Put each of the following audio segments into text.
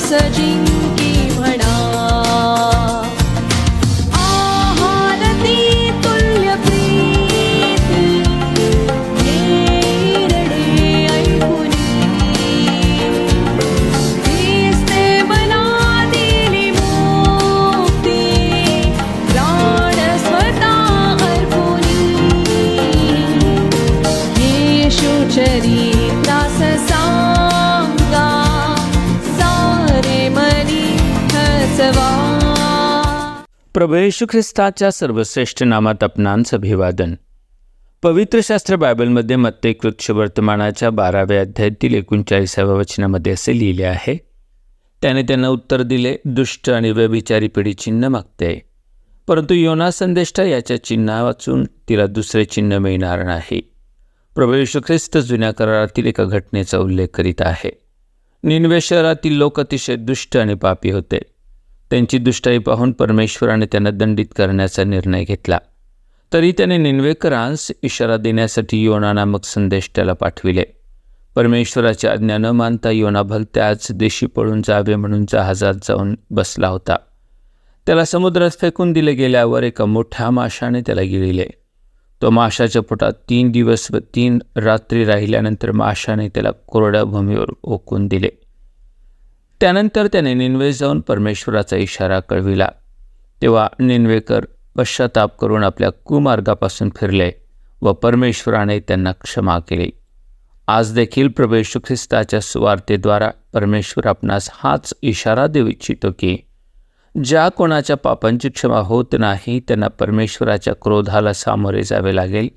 surging प्रभू येशू ख्रिस्ताच्या सर्वश्रेष्ठ नामात आपणांचं अभिवादन पवित्र शास्त्र बायबलमध्ये मत्ते कृत्य वर्तमानाच्या बाराव्या अध्यायातील एकोणचाळीसाव्या वचनामध्ये असे लिहिले आहे. त्याने त्यांना उत्तर दिले दुष्ट आणि व्यभिचारी पिढी चिन्ह मागते. परंतु योना संदेष्टा याच्या चिन्हा वाचून तिला दुसरे चिन्ह मिळणार नाही. प्रभू येशू ख्रिस्त जुन्या करारातील एका घटनेचा उल्लेख करीत आहे. निनवे शहरातील लोक अतिशय दुष्ट आणि पापी होते. त्यांची दुष्टाई पाहून परमेश्वराने त्यांना दंडित करण्याचा निर्णय घेतला. तरी त्याने निन्वेकरांस इशारा देण्यासाठी योना नामक संदेश त्याला पाठविले. परमेश्वराची आज्ञा न मानता योना भलत्याच देशी पळून जावे म्हणून जहाजात जाऊन बसला होता. त्याला समुद्रात फेकून दिले गेल्यावर एका मोठ्या माशाने त्याला गिळले. तो माशाच्या पोटात तीन दिवस व तीन रात्री राहिल्यानंतर माशाने त्याला कोरड्या भूमीवर ओकून दिले. त्यानंतर त्याने निन्वे जाऊन परमेश्वराचा इशारा कळविला. तेव्हा निन्वेकर पश्चाताप करून आपल्या कुमार्गापासून फिरले व परमेश्वराने त्यांना क्षमा केली. आज देखील प्रभू ख्रिस्ताच्या सुवार्तेद्वारा परमेश्वर आपणास हाच इशारा देऊ इच्छितो की ज्या कोणाच्या पापांची क्षमा होत नाही त्यांना परमेश्वराच्या क्रोधाला सामोरे जावे लागेल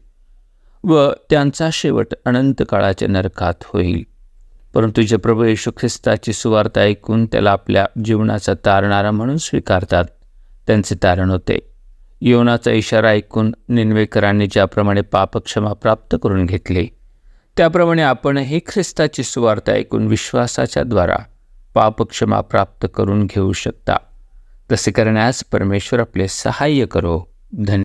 व त्यांचा शेवट अनंत काळाच्या नरकात होईल. परंतु जे प्रभू येशू ख्रिस्ताची सुवार्थ ऐकून त्याला आपल्या जीवनाचा तारणारा म्हणून स्वीकारतात त्यांचे तारण होते. योनाचा इशारा ऐकून निन्वेकरांनी ज्याप्रमाणे पापक्षमा प्राप्त करून घेतली त्याप्रमाणे आपणही ख्रिस्ताची सुवार्थ ऐकून विश्वासाच्या द्वारा पापक्षमा प्राप्त करून घेऊ शकता. तसे करण्यास परमेश्वर आपले सहाय्य करो. धन्य